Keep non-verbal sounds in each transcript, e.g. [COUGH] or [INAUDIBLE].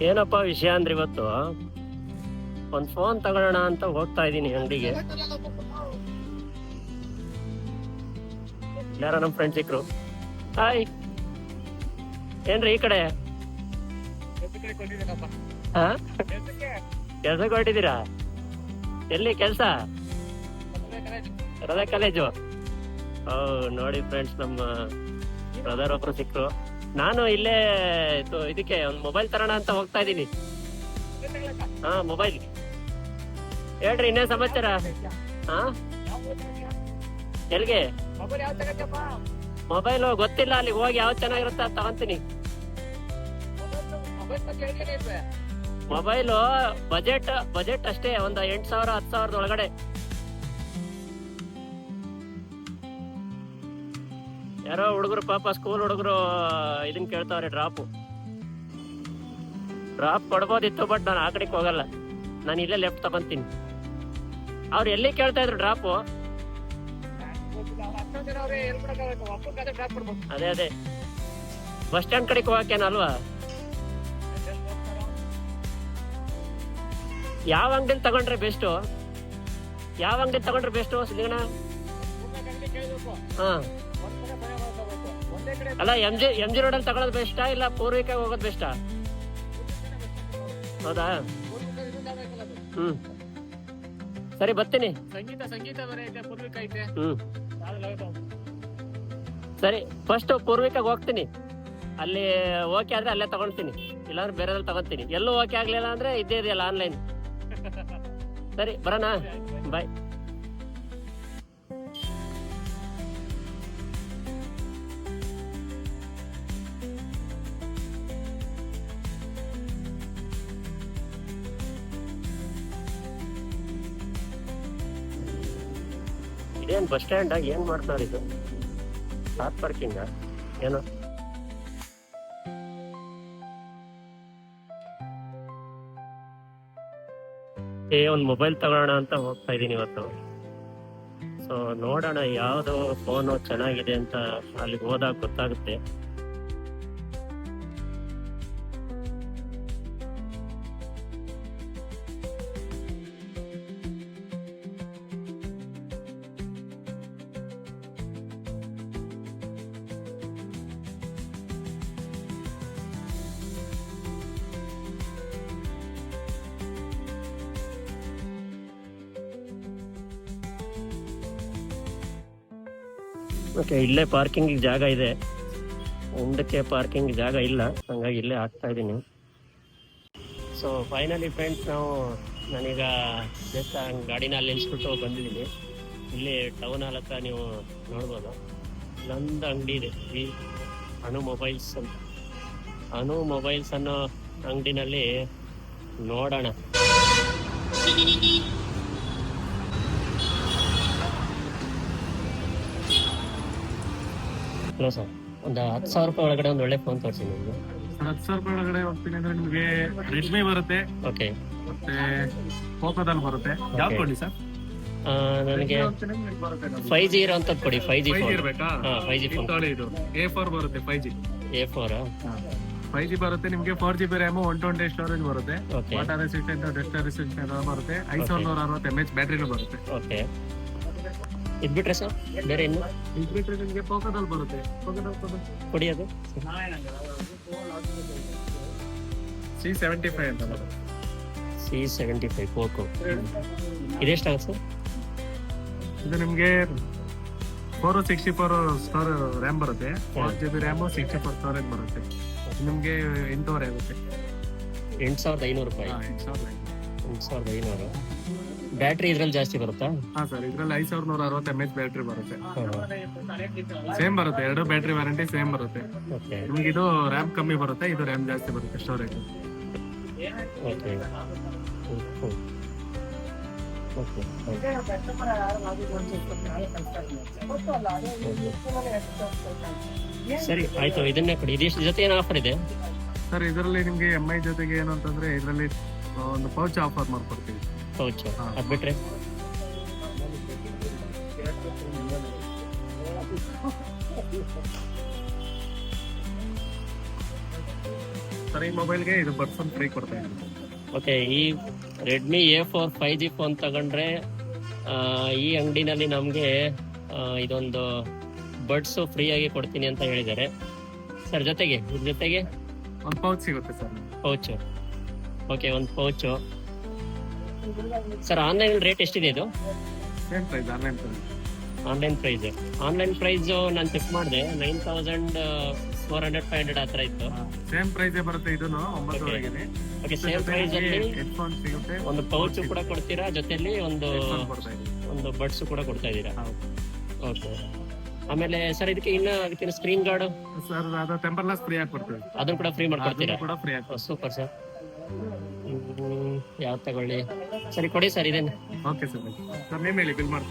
ಏನಪ್ಪ ವಿಷಯ ಅಂದ್ರೆ ಇವತ್ತು ಒಂದ್ ಫೋನ್ ತಗೊಳ್ಳೋಣ ಅಂತ ಹೋಗ್ತಾ ಇದೀನಿ ಅಂಗಡಿಗೆ. ಯಾರ ನಮ್ ಫ್ರೆಂಡ್ ಸಿಕ್ಕರು ಹಾಯ್ ಏನ್ರಿ ಈ ಕಡೆ? ಕೆಲ್ಸಕ್ಕೆ ಹೊರಟಿದ್ದೀರಾ? ಎಲ್ಲಿ ಕೆಲಸ? ಕಾಲೇಜು ಓ, ನೋಡಿ ಫ್ರೆಂಡ್ಸ್ ನಮ್ಮ ಬ್ರದರ್ ಒಬ್ರು ಸಿಕ್ರು. ನಾನು ಇಲ್ಲೇ ಇದು, ಇದಕ್ಕೆ ಒಂದು ಮೊಬೈಲ್ ತರೋಣ ಅಂತ ಹೋಗ್ತಾ ಇದ್ದೀನಿ. ಹಾ ಮೊಬೈಲ್ ಹೇಳ್ರಿ ಇನ್ನೇ ಸಮಾಚಾರ? ಎಲ್ಗೆ? ಮೊಬೈಲ್ ಗೊತ್ತಿಲ್ಲ ಅಲ್ಲಿ ಹೋಗಿ ಯಾವ್ದು ಚೆನ್ನಾಗಿರುತ್ತೆ ತಗೊಂತೀನಿ. ಮೊಬೈಲು ಬಜೆಟ್ ಬಜೆಟ್ ಅಷ್ಟೇ, ಒಂದ್ ಎಂಟ್ ಸಾವಿರ, ಹತ್ತು ಸಾವಿರದ ಒಳಗಡೆ ಯಾರೋ ಹುಡುಗರು ಪಾಪ ಸ್ಕೂಲ್ ಹುಡುಗರು ಇದನ್ನ ಕೇಳ್ತಾವ್ರೆ ಡ್ರಾಪ್ ಡ್ರಾಪ್ ಕೊಡ್ಬೋದಿತ್ತು ಬಟ್ ನಾನು ಆ ಕಡೆಗೆ ಹೋಗಲ್ಲ. ನಾನು ಇಲ್ಲೇ ಲೆಫ್ಟ್ ತಗೊಂತೀನಿ. ಅವ್ರು ಎಲ್ಲಿ ಕೇಳ್ತಾ ಇದ್ರು ಡ್ರಾಪ್ ಅದೇ ಅದೇ. ಬಸ್ ಸ್ಟ್ಯಾಂಡ್ ಕಡೆಗೆ ಹೋಗಕ್ಕೇನಲ್ವಾ ಯಾವ ಅಂಗಡಿಲಿ ತಗೊಂಡ್ರೆ ಬೆಸ್ಟ್ ಯಾವ ಅಂಗಡಿ ತಗೊಂಡ್ರೆ ಬೆಸ್ಟ್ ಸಿದ್ದಣ್ಣ ಹಾ. ಅಲ್ಲ ಎಂ ಜಿ ಎಂ ಜಿ ರೋಡಲ್ಲಿ ತಗೊಳ್ಳೋದು ಬೆಸ್ಟಾ ಇಲ್ಲ ಪೂರ್ವಿಕ ಹೋಗೋದು ಬೆಸ್ಟಾ ಹೌದಾ? ಹ್ಮ್. ಸರಿ ಬರ್ತೀನಿ. ಸಂಗೀತ ಸಂಗೀತ ಬೇರೆ ಐತೆ ಪೂರ್ವಿಕ ಐತೆ. ಹ್ಮ್. ಸರಿ ಫಸ್ಟ್ ಪೂರ್ವಿಕ ಹೋಗ್ತೀನಿ. ಅಲ್ಲಿ ಓಕೆ ಆದ್ರೆ ಅಲ್ಲೇ ತಗೊಳ್ತೀನಿ. ಇಲ್ಲಾಂದ್ರೆ ಬೇರೆದಲ್ಲಿ ತಗೊಂತೀನಿ ಎಲ್ಲೂ ಓಕೆ ಆಗ್ಲಿಲ್ಲ ಅಂದ್ರೆ ಇದ್ದೇ ಇದೆಯಲ್ಲ ಆನ್ಲೈನ್ [LAUGHS] ಸರಿ ಬರೋಣ. ಬಾಯ್ ಇದೇನ್ ಬಸ್ ಸ್ಟ್ಯಾಂಡ್ ಏನ್ ಮಾಡ್ತಾರೆ ಇದು? Car parking? ಏನೋ? ಏ, ಒಂದ್ ಮೊಬೈಲ್ ತಗೊಳ್ಳೋಣ ಅಂತ ಹೋಗ್ತಾ ಇದೀನಿ ಇವತ್ತು. ಸೊ ನೋಡೋಣ ಯಾವ್ದು ಫೋನು ಚೆನ್ನಾಗಿದೆ ಅಂತ ಅಲ್ಲಿಗೆ ಹೋದಾಗ ಗೊತ್ತಾಗುತ್ತೆ. ಓಕೆ ಇಲ್ಲೇ ಪಾರ್ಕಿಂಗ್ ಜಾಗ ಇದೆ. ಮುಂದಕ್ಕೆ ಪಾರ್ಕಿಂಗ್ ಜಾಗ ಇಲ್ಲ. ಹಂಗಾಗಿ ಇಲ್ಲೇ ಆಗ್ತಾ ಇದ್ದೀನಿ. ಸೊ ಫೈನಲಿ ಫ್ರೆಂಡ್ಸ್ ನಾವು ನಾನೀಗ ಜಸ್ಟ್ ಗಾಡಿನ ಅಲ್ಲಿ ನಿಲ್ಸ್ಬಿಟ್ಟು ಬಂದಿದ್ದೀನಿ. ಇಲ್ಲಿ ಟೌನ್ ಹಾಲ್ ಹತ್ರ ನೀವು ನೋಡ್ಬೋದು. ಇಲ್ಲೊಂದು ಅಂಗಡಿ ಇದೆ. ಈ ಅನು ಮೊಬೈಲ್ಸ್ ಅಂತ. ಅನು ಮೊಬೈಲ್ಸ್ ಅನ್ನೋ ಅಂಗಡಿನಲ್ಲಿ ನೋಡೋಣ. Hello sir. ಒಂದು ಹತ್ತು ಸಾವಿರ ರೂಪಾಯಿ ಒಳಗಡೆ ಒಂದು ಒಳ್ಳೆ ಫೋನ್ ತೋರಿಸಿ ನಿಮಗೆ. ಹತ್ತು ಸಾವಿರ ರೂಪಾಯಿ ಒಳಗಡೆ ಹೋಗ್ತೀನಿ ಅಂದ್ರೆ ನಿಮಗೆ ರೆಡ್ಮಿ ಬರುತ್ತೆ. ಓಕೆ ಮತ್ತೆ ಪೋಕೋದಲ್ಲಿ ಬರುತ್ತೆ. ಯಾವ್ದು ಕೊಡಿ ಸರ್? ನನಗೆ ಫೈವ್ ಜಿ ಇರೋ ಅಂತದ್ ಕೊಡಿ ಫೈವ್ ಜಿ ಫೈವ್ ಜಿ ಇರ್ಬೇಕಾ? ಫೈವ್ ಜಿ ಫೋನ್ ತೊಗೊಳ್ಳಿ ಇದು. ಎ ಫೋರ್ ಬರುತ್ತೆ five G A four five G ಬರುತ್ತೆ ನಿಮಗೆ four G B RAM one twenty storage ಬರುತ್ತೆ. ವಾಟರ್ ರೆಸಿಸ್ಟೆಂಟ್ ಡೆಸ್ಟ್ ರೆಸಿಸ್ಟೆಂಟ್ ಬರುತ್ತೆ. ಐದು ಸಾವಿರದ ನೂರ ಅರವತ್ತು ಎಂ ಎಚ್ ಬ್ಯಾಟ್ರಿನೂ ಬರುತ್ತೆ. ಓಕೆ ಇದು ಬಿಟ್ರೆ ಸರ್ ಬೇರೆ ಇನ್ನು ಇದು ಬಿಟ್ಟರೆ ನಿಮಗೆ ಪೋಕೋದಲ್ಲಿ ಬರುತ್ತೆ. ಪೋಕೋದಲ್ಲಿ ಕೊಡಿ. ಅದು. ಸಿ ಸೆವೆಂಟಿ ಫೈವ್ ಅಂತ ಬರುತ್ತೆ. ಸಿ ಸೆವೆಂಟಿ ಫೈವ್ ಪೋಕೋ ಇದೆಷ್ಟಾಗುತ್ತೆ ಸರ್ ಇದು ನಿಮಗೆ four sixty four store RAM ಬರುತ್ತೆ. Four G B RAM sixty four storage ಬರುತ್ತೆ. ನಿಮಗೆ ಎಂಟೂವರೆ ಆಗುತ್ತೆ. ಎಂಟು ಸಾವಿರದ ಐನೂರು ರೂಪಾಯಿ. ಎಂಟು ಸಾವಿರದ ಐನೂರು. ಬ್ಯಾಟ್ರಿ ಇದ್ರಲ್ಲಿ ಜಾಸ್ತಿ ಬರುತ್ತಾ? ಹಾ ಸರ್ ಇದ್ರಲ್ಲಿ ಐದು ಸಾವಿರದ ನೂರ ಅರವತ್ತು ಎಂ ಎಚ್ ಬ್ಯಾಟ್ರಿ ಬರುತ್ತೆ ಸೇಮ್ ಬರುತ್ತೆ ಎರಡು ಬ್ಯಾಟ್ರಿ ವ್ಯಾರಂಟಿ ಸೇಮ್ ಬರುತ್ತೆ. ಓಕೆ. ನಿಮ್ಗೆ ಇದು ರ್ಯಾಮ್ ಕಮ್ಮಿ ಬರುತ್ತೆ ಇದು ರ್ಯಾಮ್ ಜಾಸ್ತಿ ಬರುತ್ತೆ ಸ್ಟೋರೇಜ್. ಓಕೆ. ಓಕೆ ಸರಿ ಆಯ್ತು ಇದನ್ನೇ ಕೊಡಿ. ಇದಿಷ್ಟು ಜೊತೆ ಏನು ಆಫರ್ ಇದೆ? ಸರ್ ಇದರಲ್ಲಿ ನಿಮಗೆ ಎಂ ಐ ಜೊತೆಗೆ ಏನು ಅಂತಂದ್ರೆ ಇದರಲ್ಲಿ ಒಂದು ಪೌಚ್ ಆಫರ್ ಮಾಡ್ಕೊಡ್ತೀವಿ. ಹಾ. ಅದು ಬಿಟ್ರೆ? ಸರ್ ಈ ಮೊಬೈಲ್ಗೆ ಇದು ಬರ್ಸನ್ ಫ್ರೀ ಕೊಡ್ತಾ ಇದ್ದೀವಿ ಓಕೆ ಈ Redmi A four five G phone ತಗೊಂಡ್ರೆ ಈ ಅಂಗಡಿನಲ್ಲಿ ನಮಗೆ ಇದೊಂದು ಬಡ್ಸು ಫ್ರೀಯಾಗಿ ಕೊಡ್ತೀನಿ ಅಂತ ಹೇಳಿದ್ದಾರೆ. ಸರ್ ಜೊತೆಗೆ ಇದ್ರ ಜೊತೆಗೆ? ಒಂದು ಪೌಚ್ ಸಿಗುತ್ತೆ ಸರ್. ಪೌಚು ಓಕೆ ಒಂದು ಪೌಚು ಸರ್ ಆನ್ಲೈನ್ ರೇಟ್ ಎಷ್ಟಿದೆ ಇದು? Same price online online price online price ನಾನು ಚೆಕ್ ಮಾಡಿದೆ nine thousand four hundred five hundred ಆ ಥರ ಇತ್ತು. ಸೇಮ್ ಪ್ರೈಸ್ ಬರುತ್ತೆ ಇದನ್ನು ಒಂಬತ್ತುವರೆಗೆ ಓಕೆ ಸೇಮ್ ಪ್ರೈಸ್ ಅಲ್ಲಿ ಹೆಡ್ಫೋನ್ ಸಿಗುತ್ತೆ ಒಂದು ಪೌಚ್ ಕೂಡ ಕೊಡ್ತೀರಾ? ಜೊತೆಲಿ ಒಂದು ಒಂದು ಬಡ್ಸ್ ಕೂಡ ಕೊಡ್ತಾ ಇದ್ದೀರಾ? ಓಕೆ ಆಮೇಲೆ ಸರ್ ಇದಕ್ಕೆ ಇನ್ನ ಅದಕ್ಕೆ ಸ್ಕ್ರೀನ್ ಗಾರ್ಡ್ ಸರ್ ಅದು ಟೆಂಪರ್ಲೆಸ್ ಫ್ರೀ ಆಗಿ ಕೊಡ್ತೀವಿ ಅದನ್ನು ಕೂಡ ಫ್ರೀ ಮಾಡ್ಕೊಡ್ತೀರಾ? ಕೂಡ ಫ್ರೀ ಆಗಿ ಸೂಪರ್ ಸರ್ ಯಾವ್ದು ತಗೊಳ್ಳಿ? ಸರಿ ಕೊಡಿ ಸರ್ ಇದೇನು. ಓಕೆ ಸರ್ ಸರ್ ನೇಮ್ ಹೇಳಿ ಬಿಲ್ ಮಾಡಿ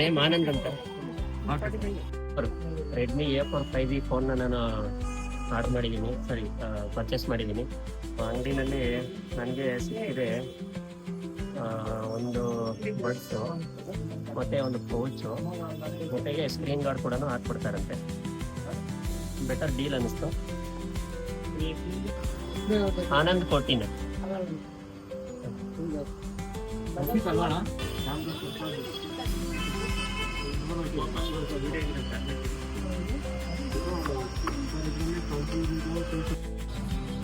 ನೇಮ್ ಆನಂದ್ ಅಂತ. Redmi A four five G ಫೋನ್ನ ನಾನು ಆರ್ಡರ್ ಮಾಡಿದ್ದೀನಿ. ಸರಿ ಪರ್ಚೇಸ್ ಮಾಡಿದ್ದೀನಿ. ಅಂಗಡಿನಲ್ಲಿ ನನಗೆ ಸಿಕ್ಕಿದೆ ಒಂದು ಬಡ್ಸು ಮತ್ತೆ ಒಂದು ಪೌಚು ಜೊತೆಗೆ ಸ್ಕ್ರೀನ್ ಗಾರ್ಡ್ ಕೂಡ ಹಾಕ್ಬಿಡ್ತಾರಂತೆ ಬೆಟರ್ ಡೀಲ್ ಅನ್ನಿಸ್ತು ಆನಂದ್ ಕೋಟಿನ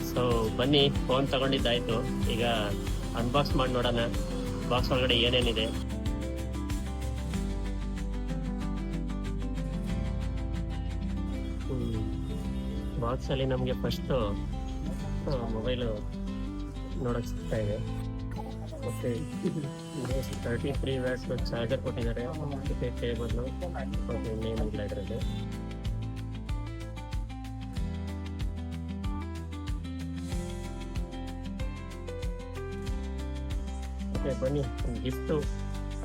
ಸೊ ಬನ್ನಿ ಫೋನ್ ತಗೊಂಡಿದ್ದಾಯ್ತು. ಈಗ ಅನ್ಬಾಕ್ಸ್ ಮಾಡಿ ನೋಡೋಣ. ಬಾಕ್ಸ್ ಒಳಗಡೆ ಏನೇನಿದೆ? ಬಾಕ್ಸ್ ಅಲ್ಲಿ ನಮಗೆ ಫಸ್ಟ್ ಮೊಬೈಲು ನೋಡಕ್ ಸಿಗ್ತಾ ಇದೆ. ಮತ್ತೆ ತರ್ಟಿ ತ್ರೀ ವ್ಯಾಟ್ಸ್ ಚಾರ್ಜರ್ ಕೊಟ್ಟಿದ್ದಾರೆ. ಮತ್ತೆ ಕೇಬಲ್ ಮತ್ತೆ ಇನ್ನೇನು ಇಲ್ಲ ಇದರಲ್ಲಿ ಓಕೆ ಬನ್ನಿ. ಗಿಫ್ಟು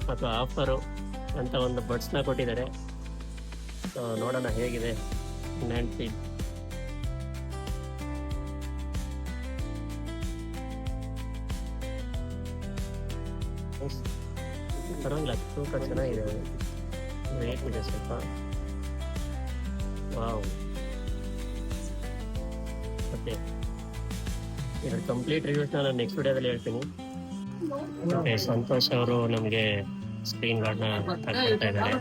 ಅಥವಾ ಆಫರು ಅಂತ ಒಂದು ಬಡ್ಸ್ನ ಕೊಟ್ಟಿದ್ದಾರೆ. ನೋಡೋಣ ಹೇಗಿದೆ. ನ್ಯಾಂಡ್ ಫೀಲ್ ಪರವಾಗಿಲ್ಲ ತೂಕ ಚೆನ್ನಾಗಿದೆ. ರೇಟ್ ಇದೆ ಸ್ವಲ್ಪ ವಾವ್ ಮತ್ತೆ ಇದ್ರ ಕಂಪ್ಲೀಟ್ ರಿವ್ಯೂಸ್ ನಾನು ನೆಕ್ಸ್ಟ್ ವಿಡಿಯೋದಲ್ಲಿ ಹೇಳ್ತೀನಿ. ಮತ್ತೆ ಸಂತೋಷ್ ಅವರು ನಮಗೆ ಸ್ಕ್ರೀನ್ ಗಾರ್ಡ್ನ ತಗೊಳ್ತಾ ಇದ್ದಾರೆ.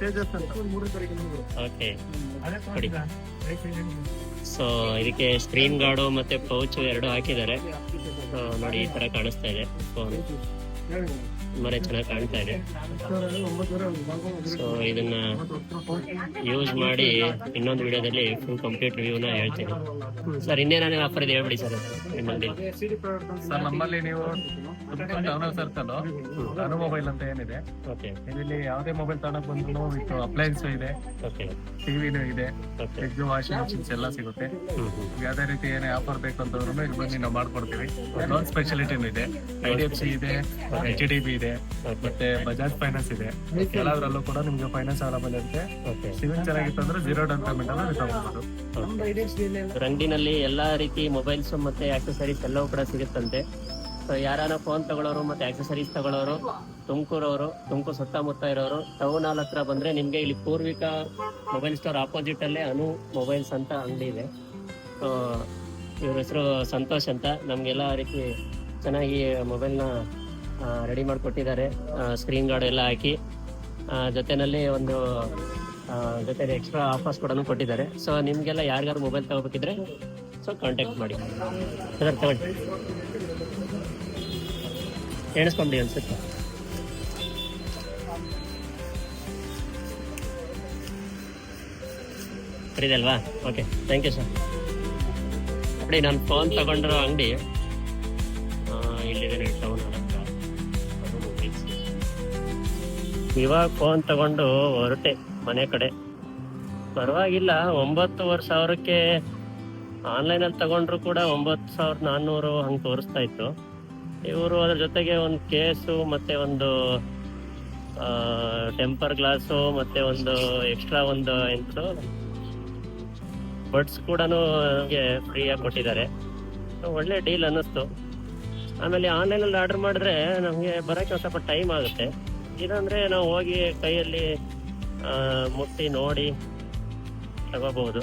ತೇಜಸ್ ಅಂತ ಓಕೆ ಕೊಡಿ. ಸೊ ಇದಕ್ಕೆ ಸ್ಕ್ರೀನ್ ಗಾರ್ಡು ಮತ್ತೆ ಪೌಚ್ ಎರಡು ಹಾಕಿದ್ದಾರೆ. ಸೊ ನೋಡಿ ಈ ತರ ಕಾಣಿಸ್ತಾ ಇದೆ. ಫೋನ್ ತುಂಬಾನೇ ಚೆನ್ನಾಗಿ ಕಾಣ್ತಾ ಇದೆ. ಸೊ ಇದನ್ನ ಯೂಸ್ ಮಾಡಿ ಇನ್ನೊಂದು ವಿಡಿಯೋದಲ್ಲಿ ಫುಲ್ ಕಂಪ್ಲೀಟ್ ರಿವ್ಯೂನ ಹೇಳ್ತೀನಿ. ಸರ್ ಇನ್ನೇನೇ ಆಫರ್ ಇದೆ ಹೇಳ್ಬಿಡಿ ಸರ್ ನಿಮ್ಮಲ್ಲಿ. ಸರ್ ನಮ್ಮಲ್ಲಿ ನೀವು ಟೌನ್ ಸರ್ಕಲ್ ಅನು ಮೊಬೈಲ್ ಅಂತ ಏನಿದೆ. ಓಕೆ ಇಲ್ಲಿ ಯಾವುದೇ ಮೊಬೈಲ್ ತಗೊಂಡ್ ಬಂದ್ರು ವಿತ್ ಅಪ್ಲೈನ್ಸ್ ಇದೆ. ಓಕೆ ಟಿವಿನೂ ಇದೆ. ಫ್ರಿಜ್ ವಾಷಿಂಗ್ ಮಿಷಿನ್ಸ್ ಎಲ್ಲ ಸಿಗುತ್ತೆ. ಯಾವುದೇ ರೀತಿ ಏನೇ ಆಫರ್ ಬೇಕು ಅಂತಂದ್ರೂ ಇಲ್ಲಿ ಬನ್ನಿ ನಾವು ಮಾಡ್ಕೊಡ್ತೀವಿ. ಲೋನ್ ಸ್ಪೆಷಾಲಿಟಿನೂ ಇದೆ. ಐ ಡಿ ಎಫ್ ಸಿ ಇದೆ ಎಚ್ ಡಿ ಬಿ ಇದೆ ಓಕೆ ಮತ್ತೆ ಬಜಾಜ್ ಫೈನಾನ್ಸ್ ಇದೆ. ಎಲ್ಲದರಲ್ಲೂ ಕೂಡ ನಿಮ್ಗೆ ಫೈನಾನ್ಸ್ ಅವೈಲಬಲ್ ಇರುತ್ತೆ. ಸಿವಿಲ್ ಚೆನ್ನಾಗಿತ್ತು ಅಂದ್ರೆ ಜೀರೋ ಡೌನ್ ಪೇಮೆಂಟ್ ಅನ್ನ ರಿಟರ್ನ್ ತಗೊಳ್ಬೋದು ಅಂಗಡಿನಲ್ಲಿ ಎಲ್ಲಾ ರೀತಿ ಮೊಬೈಲ್ಸ್ ಮತ್ತೆ ಆಕ್ಸೆಸರೀಸ್ ಎಲ್ಲವೂ ಕೂಡ ಸಿಗುತ್ತಂತೆ. ಸೊ ಯಾರಾನ ಫೋನ್ ತಗೊಳ್ಳೋರು ಮತ್ತೆ ಆಕ್ಸೆಸರೀಸ್ ತಗೊಳ್ಳೋರು ತುಮಕೂರವರು ತುಮಕೂರು ಸುತ್ತಮುತ್ತ ಇರೋರು ಟೌನ್ ಹಾಲ್ ಹತ್ರ ಬಂದ್ರೆ ನಿಮ್ಗೆ ಇಲ್ಲಿ ಪೂರ್ವಿಕ ಮೊಬೈಲ್ ಸ್ಟೋರ್ ಆಪೋಸಿಟ್ ಅಲ್ಲೇ ಅನು ಮೊಬೈಲ್ಸ್ ಅಂತ ಅಂಗಡಿ ಇದೆ. ಸೊ ಇವ್ರ ಹೆಸರು ಸಂತೋಷ್ ಅಂತ. ನಮ್ಗೆಲ್ಲ ರೀತಿ ಚೆನ್ನಾಗಿ ಮೊಬೈಲ್ನ ರೆಡಿ ಮಾಡಿಕೊಟ್ಟಿದ್ದಾರೆ. ಸ್ಕ್ರೀನ್ ಗಾರ್ಡ್ ಎಲ್ಲ ಹಾಕಿ. ಜೊತೆನಲ್ಲಿ ಒಂದು ಜೊತೆಲಿ ಎಕ್ಸ್ಟ್ರಾ ಆಫರ್ಸ್ ಕೂಡ ಕೊಟ್ಟಿದ್ದಾರೆ. ಸೊ ನಿಮಗೆಲ್ಲ ಯಾರಿಗಾರು ಮೊಬೈಲ್ ತಗೋಬೇಕಿದ್ರೆ ಸೊ ಕಾಂಟ್ಯಾಕ್ಟ್ ಮಾಡಿ. ಅದರ ತಗೊಳ್ಳಿ. ಎಣಿಸ್ಕೊಂಬಿಡಿ ಅನ್ಸುತ್ತೆ. ಸರಿದಲ್ವಾ ಓಕೆ ಥ್ಯಾಂಕ್ ಯು ಸರ್ ನೋಡಿ, ನಾನು ಫೋನ್ ತಗೊಂಡಿರೋ ಅಂಗಡಿ ಇಲ್ಲಿದೆ ಟೌನ್ ಇವಾಗ ಫೋನ್ ತಗೊಂಡು ಹೊರಟೆ ಮನೆ ಕಡೆ. ಪರವಾಗಿಲ್ಲ, ಒಂಬತ್ತುವರೆ ಸಾವಿರಕ್ಕೆ ಆನ್ಲೈನಲ್ಲಿ ತಗೊಂಡ್ರು ಕೂಡ ಒಂಬತ್ತು ಸಾವಿರದ ನಾನ್ನೂರು ಹಂಗೆ ತೋರಿಸ್ತಾ ಇತ್ತು. ಇವರು ಅದ್ರ ಜೊತೆಗೆ ಒಂದು ಕೇಸು, ಮತ್ತೆ ಒಂದು ಟೆಂಪರ್ ಗ್ಲಾಸು ಮತ್ತೆ ಒಂದು ಎಕ್ಸ್ಟ್ರಾ ಒಂದು ಎಂಟು ಬಡ್ಸ್ ಕೂಡ ನಮಗೆ ಫ್ರೀಯಾಗಿ ಕೊಟ್ಟಿದ್ದಾರೆ. ಒಳ್ಳೆ ಡೀಲ್ ಅನ್ನಿಸ್ತು. ಆಮೇಲೆ ಆನ್ಲೈನಲ್ಲಿ ಆರ್ಡರ್ ಮಾಡಿದ್ರೆ ನಮಗೆ ಬರೋಕ್ಕೆ ಒಂದು ಸ್ವಲ್ಪ ಟೈಮ್ ಆಗುತ್ತೆ. ಇದಂದ್ರೆ ನಾವು ಹೋಗಿ ಕೈಯಲ್ಲಿ ಮುಟ್ಟಿ ನೋಡಿ ತಗೋಬಹುದು.